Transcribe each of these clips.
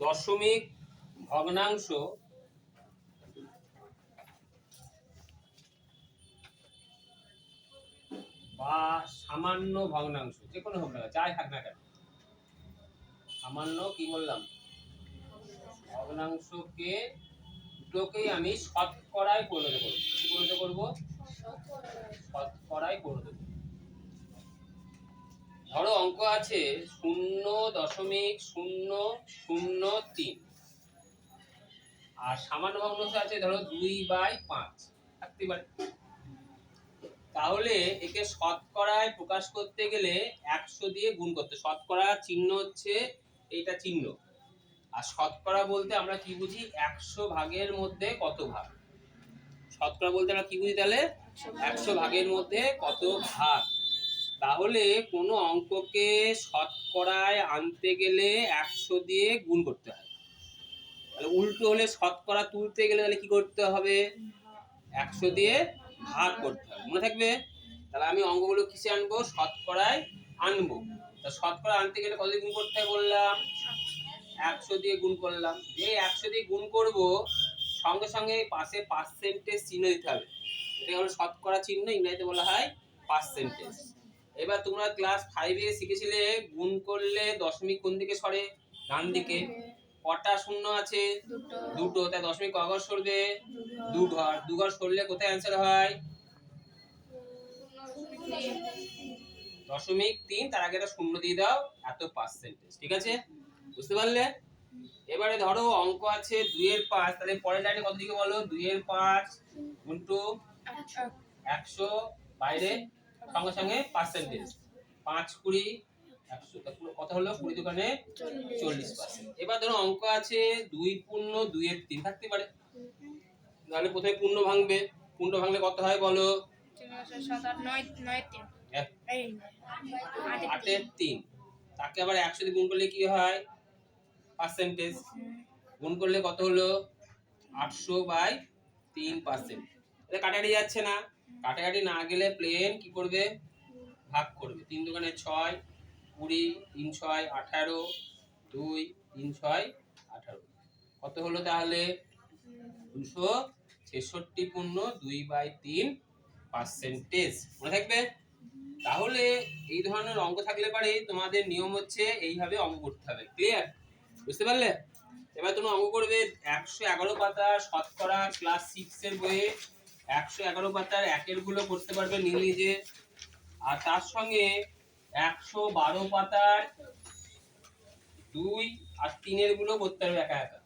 দশমিক ভগ্নাংশ বা সামান্য ভগ্নাংশ, যে কোনো হোক না যাই থাক না কেন। সামান্য কি বললাম? ভগ্নাংশকে দুটোকেই আমি শতকরায় পরিণত করব। পরিণত করব? শতকরায় পরিণত করব। ধরো অঙ্ক আছে শূন্য দশমিক শূন্য শূন্য তিন। আর সামান্য ভগ্নাংশ আছে ধরো দুই বাই পাঁচ। থাকতে পারে। তাহলে একে শতকরায় প্রকাশ করতে গেলে একশো দিয়ে গুণ করতে শতকরা চিহ্ন হচ্ছে এইটা চিহ্ন। আর শতকরা বলতে আমরা কি বুঝি? একশো ভাগের মধ্যে কত ভাগ? শতকরা বলতে আমরা কি বুঝি তাহলে? একশো ভাগের মধ্যে কত ভাগ? তাহলে কোনো অঙ্ককে শতকরায় আনতে গেলে একশো দিয়ে গুণ করতে হয়। তাহলে উল্টো হলে শতকরা তুলতে গেলে তাহলে কি করতে হবে? একশো দিয়ে ভাগ করতে হবে। মনে থাকবে? তাহলে আমি অঙ্কগুলো কিসে আনব? শতকরায় আনব। তা শতকরা আনতে গেলে কত গুণ করতে হয় বললাম? একশো দিয়ে গুণ করলাম। যে একশো দিয়ে গুণ করব, সঙ্গে সঙ্গে পাশে পার্সেন্টেজ চিহ্ন দিতে হবে। এটা হলো শতকরা চিহ্ন, ইংরেজিতে বলা হয় পার্সেন্টেজ এবার তোমরা ক্লাস ফাইভে শিখেছিলে গুণ করলে দশমিক কোন দিকে সরে? ডান দিকে। কটা শূন্য আছে? দুটো। তাই দশমিক কঘর সরবে? দু ঘর। দু ঘর সরলে কোথায় অ্যান্সার হয়? দশমিক তিন তার আগে একটা শূন্য দিয়ে দাও এত পার্সেন্টেজ ঠিক আছে? বুঝতে পারলে? এবারে ধরো অঙ্ক আছে দুইয়ের পাঁচ তাহলে পরের লাইনে কত দিকে বলো? দুইয়ের পাঁচ গুণটু একশো। বাইরে? সঙ্গে সঙ্গে পার্সেন্টেজ পাঁচ কুড়ি একশো। কত হলো কুড়ি দোকানে চল্লিশ। পার্সেন্ট এবার ধরো অঙ্ক আছে দুই পূর্ণ দুইয়ের তিন। থাকতে পারে। তাহলে প্রথমে পূর্ণ ভাঙবে? পূর্ণ ভাঙলে কত হয় বলো? আটের তিন। তাকে আবার একশো দিয়ে গুণ করলে কি হয়? পার্সেন্টেজ গুণ করলে কত হলো? আটশো বাই তিন পার্সেন্ট এটা কাটাকাটি যাচ্ছে না। কাটাকাটি না গেলে প্লেন কি করবে? ভাগ করবে। তিন দোকানে ছয়, কুড়ি, তিন ছয়, আঠারো, দুই, তিন ছয়, আঠারো। কত হলো তাহলে? দুশো ছেষট্টি পূর্ণ দুই বাই তিন পার্সেন্টেজ মনে থাকবে? তাহলে এই ধরনের অঙ্ক থাকলে পারে তোমাদের নিয়ম হচ্ছে এইভাবে অঙ্ক করতে হবে। ক্লিয়ার বুঝতে পারলে? এবার তুমি অঙ্ক করবে একশো এগারো পাতা শতকরা ক্লাস সিক্স এর বইয়ে একশো এগারো পাতার একেরগুলো করতে পারবে নিজে নিজে। আর তার সঙ্গে একশো বারো পাতার দুই আর তিনেরগুলো করতে পারবে একা একা।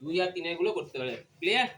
দুই আর তিনেরগুলো করতে পারবে ক্লিয়ার